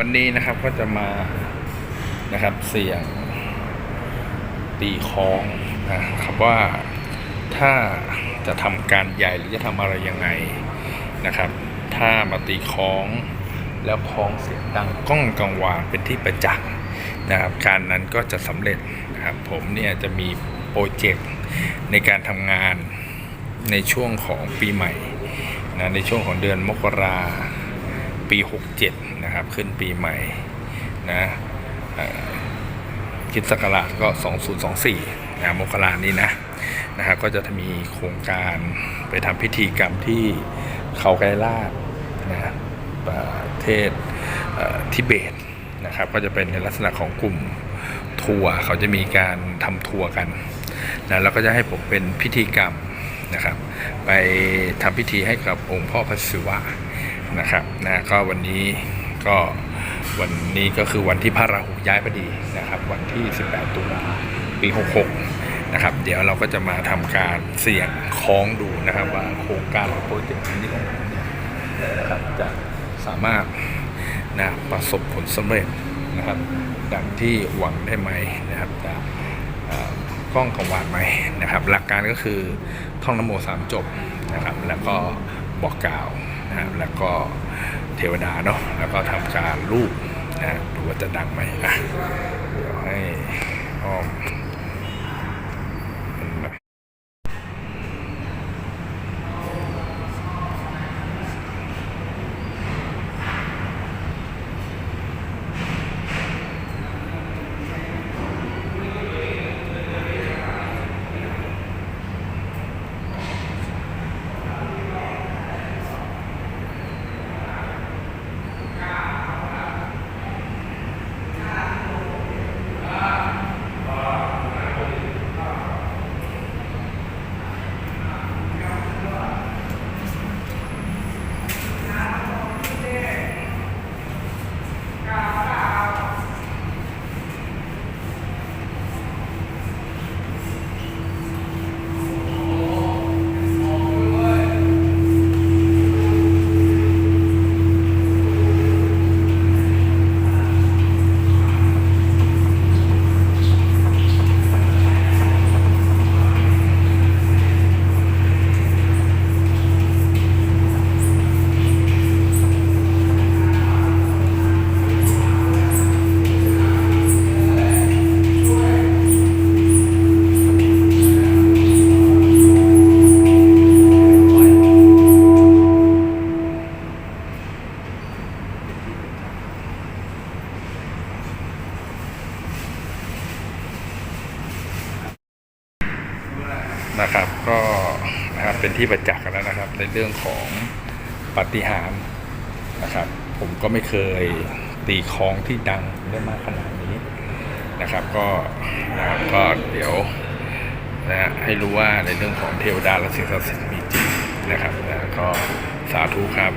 วันนี้นะครับก็จะมานะครับเสี่ยงตีคลองนะครับว่าถ้าจะทำการใหญ่หรือจะทำอะไรยังไงนะครับ ถ้ามาตีคลองแล้วคลองเสียงดังก้องกังวานเป็นที่ประจักษ์นะครับการนั้นก็จะสำเร็จนะครับผมเนี่ยจะมีโปรเจกต์ในการทำงานในช่วงของปีใหม่นะในช่วงของเดือนมกรา ปี 67 นะครับ ขึ้นปีใหม่นะคิดศักราชก็ 2024นะมกรานี้นะนะครับก็จะมีโครงการไปทำพิธีกรรมที่เขาไกรลาดนะประเทศเทิเบตนะครับก็จะเป็นในลักษณะของกลุ่มทัวร์เขาจะมีการทำทัวร์กันนะแล้วก็จะให้ผมเป็นพิธีกรรมนะครับ ไปทำพิธีให้กับองค์พ่อพระศิวะ นะครับนะก็วันนี้ก็วันนี้ก็คือวันที่พระราหูย้ายพอดีนะครับ วันที่ 18 ตุลาปี 66 นะครับ เดี๋ยวเราก็จะมาทำการเสี่ยงคล้องดูนะครับว่าโครงการของโปรเจกต์นี้ของผมเนี่ยนะครับจะสามารถนะประสบผลสำเร็จนะครับดังที่หวังได้ไหมนะครับจะเอ่อกล้องกังวานไหมนะครับ หลักการก็คือท่องนโมสามจบนะครับ แล้วก็บอกกล่าว นะแล้วก็เทวดาเนาะแล้วก็ทำการรูปนะดูว่าจะดังไหมอะเดี๋ยวให้อ้อม นะครับ ก็นะครับเป็นที่ประจักษ์กันแล้วนะครับ ในเรื่องของปฏิหารนะครับ ผมก็ไม่เคยตีคล้องที่ดังได้มากขนาดนี้นะครับ ก็นะครับก็เดี๋ยวนะฮะให้รู้ว่าในเรื่องของเทวดาและสิ่งศักดิ์สิทธิ์มีจริงนะครับนะก็สาธุครับ